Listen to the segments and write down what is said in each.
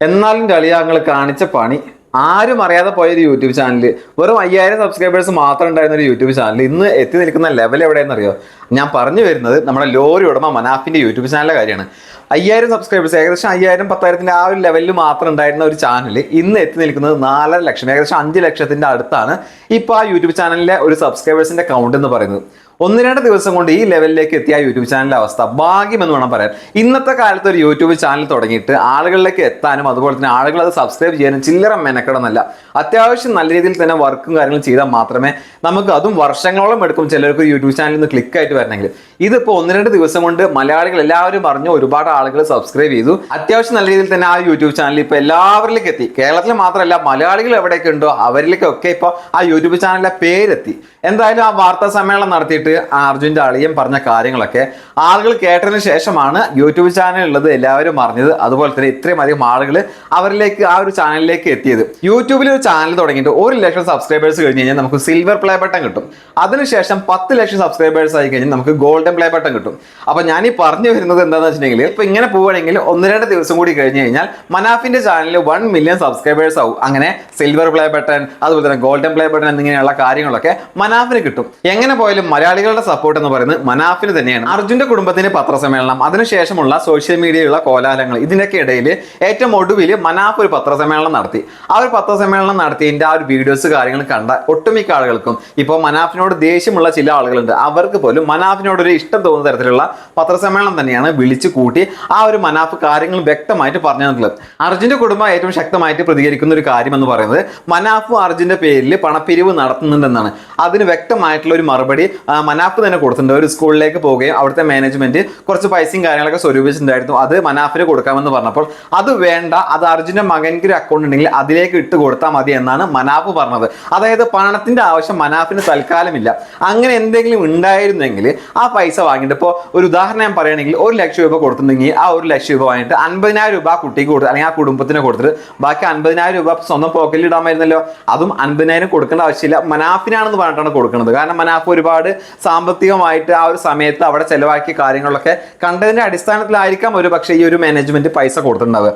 എന്നാലും കളിയാങ്ങൾ കാണിച്ച പണി. ആരും അറിയാതെ പോയ ഒരു യൂട്യൂബ് ചാനൽ വെറും അയ്യായിരം സബ്സ്ക്രൈബേഴ്സ് മാത്രം ഉണ്ടായിരുന്ന ഒരു യൂട്യൂബ് ചാനൽ ഇന്ന് എത്തി നിൽക്കുന്ന ലെവൽ എവിടെയെന്ന് അറിയോ ഞാൻ പറഞ്ഞു വരുന്നത് നമ്മുടെ ലോറി ഉടമ മനാഫിന്റെ യൂട്യൂബ് ചാനലിലെ കാര്യമാണ്. അയ്യായിരം സബ്സ്ക്രൈബേഴ്സ് ഏകദേശം അയ്യായിരം പത്തായിരത്തിന്റെ ആ ഒരു ലെവലിൽ മാത്രം ഉണ്ടായിരുന്ന ഒരു ചാനൽ ഇന്ന് എത്തി നിൽക്കുന്നത് നാലര ലക്ഷം ഏകദേശം അഞ്ച് ലക്ഷത്തിന്റെ അടുത്താണ്. ഇപ്പോൾ ആ യൂട്യൂബ് ചാനലിലെ ഒരു സബ്സ്ക്രൈബേഴ്സിന്റെ കൗണ്ട് എന്ന് പറയുന്നത്. ഒന്ന് രണ്ട് ദിവസം കൊണ്ട് ഈ ലെവലിലേക്ക് എത്തിയ യൂട്യൂബ് ചാനലിലെ അവസ്ഥ ഭാഗ്യം എന്ന് വേണം പറയാൻ. ഇന്നത്തെ കാലത്ത് ഒരു യൂട്യൂബ് ചാനൽ തുടങ്ങിയിട്ട് ആളുകളിലേക്ക് എത്താനും അതുപോലെ തന്നെ ആളുകൾ അത് സബ്സ്ക്രൈബ് ചെയ്യാനും ചില്ലറ മെനക്കെടുന്നല്ല. അത്യാവശ്യം നല്ല രീതിയിൽ തന്നെ വർക്കും കാര്യങ്ങളും ചെയ്താൽ മാത്രമേ നമുക്ക് അതും വർഷങ്ങളോളം എടുക്കും ചിലർക്ക് യൂട്യൂബ് ചാനലിൽ നിന്ന് ക്ലിക്ക് ആയിട്ട് വരണമെങ്കിൽ. ഇതിപ്പോൾ ഒന്ന് രണ്ട് ദിവസം കൊണ്ട് മലയാളികൾ എല്ലാവരും പറഞ്ഞു ഒരുപാട് ആളുകൾ സബ്സ്ക്രൈബ് ചെയ്തു. അത്യാവശ്യം നല്ല രീതിയിൽ തന്നെ ആ യൂട്യൂബ് ചാനൽ ഇപ്പോൾ എല്ലാവരിലേക്ക് എത്തി. കേരളത്തിൽ മാത്രമല്ല മലയാളികൾ എവിടെയൊക്കെ ഉണ്ടോ അവരിലേക്കൊക്കെ ഇപ്പോൾ ആ യൂട്യൂബ് ചാനലിലെ പേരെത്തി. എന്തായാലും ആ വാർത്താ സമ്മേളനം നടത്തിയിട്ട് ആ അർജുന്റെ അളിയൻ പറഞ്ഞ കാര്യങ്ങളൊക്കെ ആളുകൾ കേട്ടതിന് ശേഷമാണ് യൂട്യൂബ് ചാനൽ ഉള്ളത് എല്ലാവരും അറിഞ്ഞത്. അതുപോലെ തന്നെ ഇത്രയും അധികം ആളുകൾ അവരിലേക്ക് ആ ഒരു ചാനലിലേക്ക് എത്തിയത്. യൂട്യൂബിൽ ഒരു ചാനൽ തുടങ്ങിയിട്ട് ഒരു ലക്ഷം സബ്സ്ക്രൈബേഴ്സ് കഴിഞ്ഞ് കഴിഞ്ഞാൽ നമുക്ക് സിൽവർ പ്ലേ ബട്ടൺ കിട്ടും. അതിനുശേഷം പത്ത് ലക്ഷം സബ്സ്ക്രൈബേഴ്സ് ആയി കഴിഞ്ഞാൽ നമുക്ക് ഗോൾഡൻ പ്ലേ ബട്ടൺ കിട്ടും. അപ്പോൾ ഞാൻ ഈ പറഞ്ഞു വരുന്നത് എന്താണെന്ന് വെച്ചിട്ടുണ്ടെങ്കിൽ ഇപ്പോൾ ഇങ്ങനെ പോവുകയാണെങ്കിൽ ഒന്ന് രണ്ട് ദിവസം കൂടി കഴിഞ്ഞ് കഴിഞ്ഞാൽ മനാഫിന്റെ ചാനലിൽ വൺ മില്യൺ സബ്സ്ക്രൈബേഴ്സ് ആവും. അങ്ങനെ സിൽവർ പ്ലേ ബട്ടൺ അതുപോലെ തന്നെ ഗോൾഡൻ പ്ലേ ബട്ടൺ എന്നിങ്ങനെയുള്ള കാര്യങ്ങളൊക്കെ മനാഫിന് കിട്ടും. എങ്ങനെ പോയാലും മലയാളികളുടെ സപ്പോർട്ട് എന്ന് പറയുന്നത് മനാഫിന് തന്നെയാണ്. അർജുന്റെ കുടുംബത്തിന്റെ പത്രസമ്മേളനം അതിനുശേഷമുള്ള സോഷ്യൽ മീഡിയയിലുള്ള കോലാഹലങ്ങൾ ഇതിനൊക്കെ ഇടയിൽ ഏറ്റവും ഒടുവിൽ മനാഫ് ഒരു പത്രസമ്മേളനം നടത്തി. ആ ഒരു പത്രസമ്മേളനം നടത്തിയതിന്റെ ആ ഒരു വീഡിയോസ് കാര്യങ്ങൾ കണ്ട ഒട്ടുമിക്ക ആളുകൾക്കും ഇപ്പോൾ മനാഫിനോട് ദേഷ്യമുള്ള ചില ആളുകളുണ്ട്. അവർക്ക് പോലും മനാഫിനോട് ഒരു ഇഷ്ടം തോന്നുന്ന തരത്തിലുള്ള പത്രസമ്മേളനം തന്നെയാണ് വിളിച്ചു കൂട്ടി ആ ഒരു മനാഫ് കാര്യങ്ങൾ വ്യക്തമായിട്ട് പറഞ്ഞു തന്നിട്ടുള്ളത്. അർജുന്റെ കുടുംബം ഏറ്റവും ശക്തമായിട്ട് പ്രതികരിക്കുന്ന ഒരു കാര്യം എന്ന് പറയുന്നത് മനാഫും അർജുന്റെ പേരിൽ പണപ്പിരിവ് നടത്തുന്നുണ്ടെന്നാണ്. അതിന് വ്യക്തമായിട്ടുള്ള ഒരു മറുപടി മനാഫ് തന്നെ കൊടുത്തിട്ടുണ്ട്. ഒരു സ്കൂളിലേക്ക് പോവുകയും അവിടുത്തെ മാനേജ്മെന്റ് കുറച്ച് പൈസയും കാര്യങ്ങളൊക്കെ സ്വരൂപിച്ചിട്ടുണ്ടായിരുന്നു. അത് മനാഫിന് കൊടുക്കാമെന്ന് പറഞ്ഞപ്പോൾ അത് വേണ്ട അത് അർജുന്റെ മകൻക്ക് ഒരു അക്കൗണ്ട് ഉണ്ടെങ്കിൽ അതിലേക്ക് ഇട്ട് കൊടുത്താൽ മതി എന്നാണ് മനാഫ് പറഞ്ഞത്. അതായത് പണത്തിന്റെ ആവശ്യം മനാഫിന് തൽക്കാലമില്ല. അങ്ങനെ എന്തെങ്കിലും ഉണ്ടായിരുന്നെങ്കിൽ ആ പൈസ വാങ്ങിയിട്ട് ഇപ്പോൾ ഒരു ഉദാഹരണം ഞാൻ പറയുകയാണെങ്കിൽ ഒരു ലക്ഷം രൂപ കൊടുത്തിട്ടുണ്ടെങ്കിൽ ആ ഒരു ലക്ഷം രൂപ വാങ്ങിയിട്ട് അൻപതിനായിരം രൂപ കുട്ടിക്ക് കൊടുത്ത് അല്ലെങ്കിൽ ആ കുടുംബത്തിന് കൊടുത്തിട്ട് ബാക്കി അൻപതിനായിരം രൂപ സ്വന്തം പോക്കറ്റിൽ ഇടാമായിരുന്നല്ലോ. അതും അൻപതിനായിരം കൊടുക്കേണ്ട ആവശ്യമില്ല. മനാഫിനാണെന്ന് പറഞ്ഞിട്ടാണ് കൊടുക്കുന്നത്. കാരണം മനാഫ് ഒരുപാട് സാമ്പത്തികമായിട്ട് ആ ഒരു സമയത്ത് അവിടെ ചെലവാക്കിയ കാര്യങ്ങളൊക്കെ കണ്ടതിന്റെ അടിസ്ഥാനത്തിലായിരിക്കാം ഒരു പക്ഷേ ഈ ഒരു മാനേജ്മെന്റ് പൈസ കൊടുത്തിട്ടുണ്ടാവുക.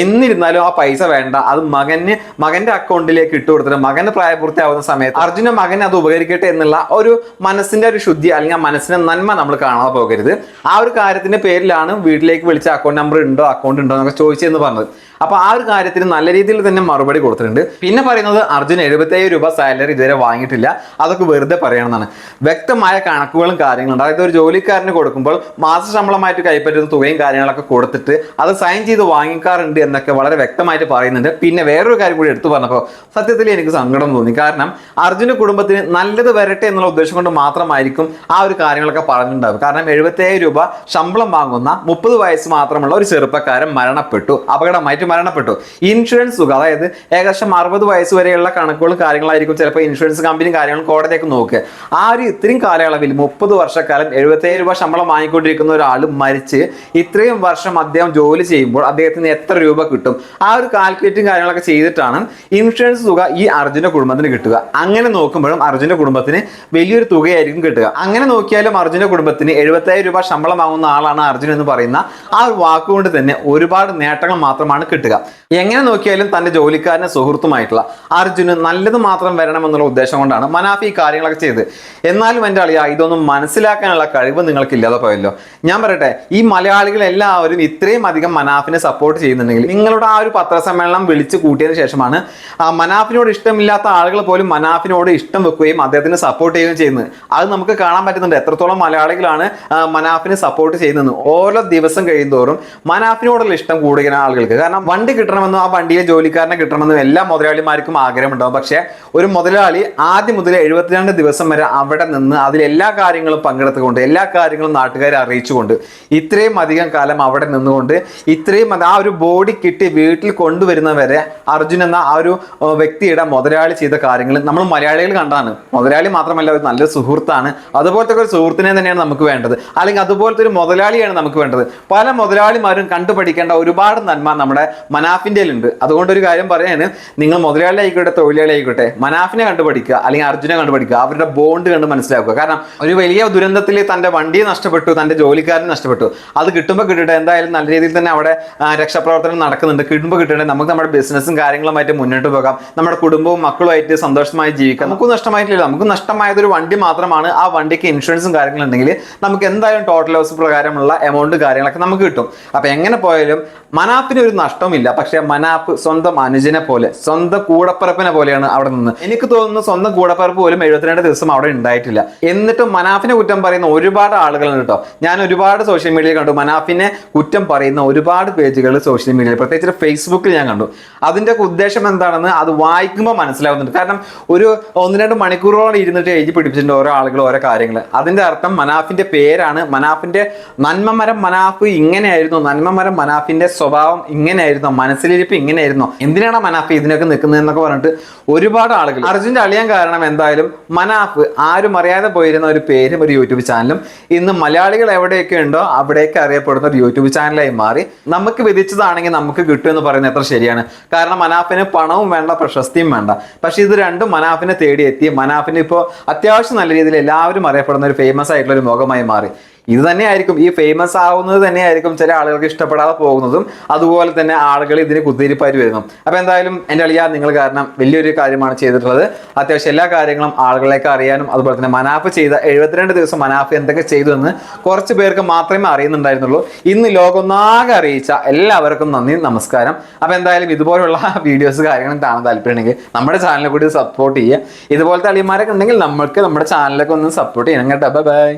എന്നിരുന്നാലും ആ പൈസ വേണ്ട. അത് മകന് മകന്റെ അക്കൗണ്ടിലേക്ക് ഇട്ട് കൊടുത്തിട്ട് മകന് പ്രായപൂർത്തിയാവുന്ന സമയത്ത് അർജുന മകൻ അത് ഉപകരിക്കട്ടെ എന്നുള്ള ഒരു മനസ്സിന്റെ ഒരു ശുദ്ധി അല്ലെങ്കിൽ ആ മനസ്സിന്റെ നന്മ നമ്മൾ കാണാതെ പോകരുത്. ആ ഒരു കാര്യത്തിന്റെ പേരിലാണ് വീട്ടിലേക്ക് വിളിച്ച അക്കൗണ്ട് നമ്പർ ഉണ്ടോ അക്കൗണ്ട് ഉണ്ടോ എന്നൊക്കെ ചോദിച്ചെന്ന് പറഞ്ഞത്. അപ്പൊ ആ ഒരു കാര്യത്തിന് നല്ല രീതിയിൽ തന്നെ മറുപടി കൊടുത്തിട്ടുണ്ട്. പിന്നെ പറയുന്നത് അർജുൻ എഴുപത്തേഴ് രൂപ സാലറി ഇതുവരെ വാങ്ങിയിട്ടില്ല. അതൊക്കെ വെറുതെ പറയണമെന്നാണ് വ്യക്തമായ കണക്കുകളും കാര്യങ്ങളും ഉണ്ട് അതായത് ഒരു ജോലിക്കാരന് കൊടുക്കുമ്പോൾ മാസ ശമ്പളമായിട്ട് കൈപ്പറ്റുന്ന തുകയും കാര്യങ്ങളൊക്കെ കൊടുത്തിട്ട് അത് സൈൻ ചെയ്ത് വാങ്ങിക്കാറുണ്ട് എന്നൊക്കെ വളരെ വ്യക്തമായിട്ട് പറയുന്നുണ്ട്. പിന്നെ വേറൊരു കാര്യം കൂടി എടുത്തു പറഞ്ഞപ്പോൾ സത്യത്തിൽ എനിക്ക് സങ്കടം തോന്നി. കാരണം അർജുന കുടുംബത്തിന് നല്ലത് വരട്ടെ എന്നുള്ള ഉദ്ദേശം കൊണ്ട് മാത്രമായിരിക്കും ആ ഒരു കാര്യങ്ങളൊക്കെ പറഞ്ഞിട്ടുണ്ടാവും കാരണം എഴുപത്തേഴ് രൂപ ശമ്പളം വാങ്ങുന്ന മുപ്പത് വയസ്സ് മാത്രമുള്ള ഒരു ചെറുപ്പക്കാരൻ മരണപ്പെട്ടു. അപകടമായിട്ട് മരണപ്പെട്ടു. ഇൻഷുറൻസ് തുക അതായത് ഏകദേശം അറുപത് വയസ്സ് വരെയുള്ള കണക്കുകളും കാര്യങ്ങളായിരിക്കും ചിലപ്പോൾ ഇൻഷുറൻസ് കമ്പനിയും കാര്യങ്ങളും കോടതിയൊക്കെ നോക്കുക. ആ ഒരു ഇത്രയും കാലയളവിൽ മുപ്പത് വർഷക്കാലം എഴുപത്തേഴ് രൂപ ശമ്പളം വാങ്ങിക്കൊണ്ടിരിക്കുന്ന ഒരാൾ മരിച്ച് ഇത്രയും വർഷം അദ്ദേഹം ജോലി ചെയ്യുമ്പോൾ അദ്ദേഹത്തിന് എത്ര രൂപ കിട്ടും? ആ ഒരു കാൽക്കുലേറ്റും കാര്യങ്ങളൊക്കെ ചെയ്തിട്ടാണ് ഇൻഷുറൻസ് തുക ഈ അർജുന കുടുംബത്തിന് കിട്ടുക. അങ്ങനെ നോക്കുമ്പോഴും അർജുന കുടുംബത്തിന് വലിയൊരു തുകയായിരിക്കും കിട്ടുക. അങ്ങനെ നോക്കിയാലും അർജുന കുടുംബത്തിന് എഴുപത്തായിരം രൂപ ശമ്പളം വാങ്ങുന്ന ആളാണ് അർജുൻ എന്ന് പറയുന്ന ആ ഒരു വാക്കുകൊണ്ട് തന്നെ ഒരുപാട് നേട്ടങ്ങൾ മാത്രമാണ് കിട്ടുക. എങ്ങനെ നോക്കിയാലും തന്റെ ജോലിക്കാരന് സുഹൃത്തുമായിട്ടുള്ള അർജുന് നല്ലത് മാത്രം വരണമെന്നുള്ള ഉദ്ദേശം കൊണ്ടാണ് മനാഫി ഈ കാര്യങ്ങളൊക്കെ ചെയ്ത്. എന്നാലും എന്റെ അളിയ ഇതൊന്നും മനസ്സിലാക്കാനുള്ള കഴിവ് നിങ്ങൾക്ക് ഇല്ലാതെ പോയല്ലോ. ഞാൻ പറയട്ടെ ഈ മലയാളികൾ എല്ലാവരും ഇത്രയും അധികം മനാഫിനെ സപ്പോർട്ട് ചെയ്യുന്നുണ്ടെങ്കിൽ നിങ്ങളുടെ ആ ഒരു പത്രസമ്മേളനം വിളിച്ചു കൂട്ടിയതിന് ശേഷമാണ് മനാഫിനോട് ഇഷ്ടമില്ലാത്ത ആളുകൾ പോലും മനാഫിനോട് ഇഷ്ടം വെക്കുകയും അദ്ദേഹത്തിന് സപ്പോർട്ട് ചെയ്യുകയും ചെയ്യുന്നത്. അത് നമുക്ക് കാണാൻ പറ്റുന്നുണ്ട്. എത്രത്തോളം മലയാളികളാണ് മനാഫിനെ സപ്പോർട്ട് ചെയ്യുന്നത് ഓരോ ദിവസം കഴിയുന്തോറും മനാഫിനോടുള്ള ഇഷ്ടം കൂടുകയാണ് ആളുകൾക്ക്. കാരണം വണ്ടി കിട്ടണമെന്നും ആ വണ്ടിയിലെ ജോലിക്കാരനെ കിട്ടണമെന്നും എല്ലാ മുതലാളിമാർക്കും ആഗ്രഹമുണ്ടാവും. പക്ഷേ ഒരു മുതലാളി ആദ്യം മുതൽ എഴുപത്തിരണ്ട് ദിവസം വരെ അവിടെ നിന്ന് അതിൽ എല്ലാ കാര്യങ്ങളും പങ്കെടുത്തുകൊണ്ട് എല്ലാ കാര്യങ്ങളും നാട്ടുകാരെ അറിയിച്ചുകൊണ്ട് ഇത്രയും അധികം കാലം അവിടെ നിന്നുകൊണ്ട് ഇത്രയും ആ ഒരു ബോഡി കിട്ടി വീട്ടിൽ കൊണ്ടുവരുന്നവരെ അർജുൻ എന്ന ആ ഒരു വ്യക്തിയുടെ മുതലാളി ചെയ്ത കാര്യങ്ങൾ നമ്മൾ മലയാളികൾ കണ്ടാണ്. മുതലാളി മാത്രമല്ല ഒരു നല്ല സുഹൃത്താണ്. അതുപോലത്തെ ഒരു സുഹൃത്തിനെ തന്നെയാണ് നമുക്ക് വേണ്ടത്. അല്ലെങ്കിൽ അതുപോലത്തെ ഒരു മുതലാളിയാണ് നമുക്ക് വേണ്ടത്. പല മുതലാളിമാരും കണ്ടുപഠിക്കേണ്ട ഒരുപാട് നന്മ നമ്മുടെ മനാഫിന്റെ ഉണ്ട് അതുകൊണ്ട് ഒരു കാര്യം പറയാണ് നിങ്ങൾ മുതലാളി ആയിക്കോട്ടെ തൊഴിലാളി ആയിക്കോട്ടെ മനാഫിനെ കണ്ടു പഠിക്കുക അല്ലെങ്കിൽ അർജുനെ കണ്ടു പഠിക്കുക അവരുടെ ബോണ്ട് കണ്ട് മനസ്സിലാക്കുക. കാരണം ഒരു വലിയ ദുരന്തത്തിൽ തന്റെ വണ്ടിയെ നഷ്ടപ്പെട്ടു തന്റെ ജോലിക്കാരൻ നഷ്ടപ്പെട്ടു. അത് കിട്ടുമ്പോൾ കിട്ടട്ടെ എന്തായാലും നല്ല രീതിയിൽ തന്നെ അവിടെ രക്ഷാപ്രവർത്തനം നടക്കുന്നുണ്ട്. കിട്ടുമ്പോൾ കിട്ടട്ടെ നമുക്ക് നമ്മുടെ ബിസിനസ്സും കാര്യങ്ങളുമായിട്ട് മുന്നോട്ട് പോകാം. നമ്മുടെ കുടുംബവും മക്കളുമായിട്ട് സന്തോഷമായി ജീവിക്കാം. നമുക്ക് നഷ്ടമായിട്ടില്ല. നമുക്ക് നഷ്ടമായതൊരു വണ്ടി മാത്രമാണ് ആ വണ്ടിക്ക് ഇൻഷുറൻസും കാര്യങ്ങളുണ്ടെങ്കിൽ നമുക്ക് എന്തായാലും ടോട്ടൽ ലോസ് പ്രകാരമുള്ള എമൗണ്ട് കാര്യങ്ങളൊക്കെ നമുക്ക് കിട്ടും. അപ്പൊ എങ്ങനെ പോയാലും മനാഫിന് ഒരു നഷ്ടമില്ല പക്ഷെ മനാഫ് സ്വന്തം അനുജനെ പോലെ സ്വന്തം കൂടപ്പിറപ്പിനെ പോലെയാണ് അവിടെ നിന്ന്. എനിക്ക് തോന്നുന്നു സ്വന്തം കൂടപ്പറപ്പ് പോലും എഴുപത്തിരണ്ട് ദിവസം അവിടെ ഉണ്ടായിട്ടില്ല. എന്നിട്ടും മനാഫിനെ കുറ്റം പറയുന്ന ഒരുപാട് ആളുകളുണ്ട് കേട്ടോ. ഞാൻ ഒരുപാട് സോഷ്യൽ മീഡിയയിൽ കണ്ടു. മനാഫിനെ കുറ്റം പറയുന്ന ഒരുപാട് പേജുകൾ സോഷ്യൽ മീഡിയയിൽ പ്രത്യേകിച്ച് ഫേസ്ബുക്കിൽ ഞാൻ കണ്ടു. അതിന്റെ ഉദ്ദേശം എന്താണെന്ന് അത് വായിക്കുമ്പോൾ മനസ്സിലാവുന്നുണ്ട്. കാരണം ഒരു ഒന്ന് രണ്ട് മണിക്കൂറോളം ഇരുന്നിട്ട് എഴുതി പിടിപ്പിച്ചിട്ടുണ്ട് ഓരോ ആളുകൾ ഓരോ കാര്യങ്ങൾ. അതിന്റെ അർത്ഥം മനാഫിന്റെ പേരാണ്. മനാഫിന്റെ നന്മമരം മനാഫ് ഇങ്ങനെയായിരുന്നു. നന്മമരം മനാഫിന്റെ സ്വഭാവം ഇങ്ങനെയായിരുന്നു. മനസ്സിലിരിപ്പ് ഇങ്ങനെയായിരുന്നു? എന്തിനാണ് മനാഫ് ഇതിനൊക്കെ നിൽക്കുന്നത് എന്നൊക്കെ പറഞ്ഞിട്ട് ഒരുപാട് ആളുകൾ. അർജുന്റെ അളിയാൻ കാരണം എന്തായാലും മനാഫ് ആരും അറിയാതെ പോയിരുന്ന ഒരു പേരും ഒരു യൂട്യൂബ് ചാനലും ഇന്ന് മലയാളികൾ എവിടെയൊക്കെ ഉണ്ടോ അവിടെയൊക്കെ അറിയപ്പെടുന്ന ഒരു യൂട്യൂബ് ചാനലായി മാറി. നമുക്ക് വിധിച്ചതാണെങ്കിൽ നമുക്ക് കിട്ടും എന്ന് പറയുന്നത് എത്ര ശരിയാണ്. കാരണം മനാഫിന് പണവും വേണ്ട പ്രശസ്തിയും വേണ്ട. പക്ഷേ ഇത് രണ്ടും മനാഫിനെ തേടിയെത്തി. മനാഫിന് ഇപ്പോൾ അത്യാവശ്യം നല്ല രീതിയിൽ എല്ലാവരും അറിയപ്പെടുന്ന ഒരു ഫേമസ് ആയിട്ടുള്ള ഒരു മുഖമായി മാറി. ഇത് തന്നെയായിരിക്കും ഈ ഫേമസ് ആവുന്നത് തന്നെയായിരിക്കും ചില ആളുകൾക്ക് ഇഷ്ടപ്പെടാതെ പോകുന്നതും അതുപോലെ തന്നെ ആളുകൾ ഇതിന് കുത്തിരിപ്പായിട്ട് വരുന്നു അപ്പൊ എന്തായാലും എന്റെ അളിയ നിങ്ങൾ കാരണം വലിയൊരു കാര്യമാണ് ചെയ്തിട്ടുള്ളത്. അത്യാവശ്യം എല്ലാ കാര്യങ്ങളും ആളുകളെയൊക്കെ അറിയാനും അതുപോലെ തന്നെ മനാഫ് ചെയ്ത എഴുപത്തിരണ്ട് ദിവസം മനാഫ് എന്തൊക്കെ ചെയ്തു എന്ന് കുറച്ച് പേർക്ക് മാത്രമേ അറിയുന്നുണ്ടായിരുന്നുള്ളൂ. ഇന്ന് ലോകമൊന്നാകെ അറിയിച്ച എല്ലാവർക്കും നന്ദി നമസ്കാരം. അപ്പൊ എന്തായാലും ഇതുപോലുള്ള വീഡിയോസ് കാര്യങ്ങളും കാണാൻ താല്പര്യമുണ്ടെങ്കിൽ നമ്മുടെ ചാനലിൽ കൂടി സപ്പോർട്ട് ചെയ്യുക. ഇതുപോലത്തെ അളിയന്മാരൊക്കെ ഉണ്ടെങ്കിൽ നമ്മൾക്ക് നമ്മുടെ ചാനലൊക്കെ ഒന്ന് സപ്പോർട്ട് ചെയ്യണം കേട്ടോ. ബൈ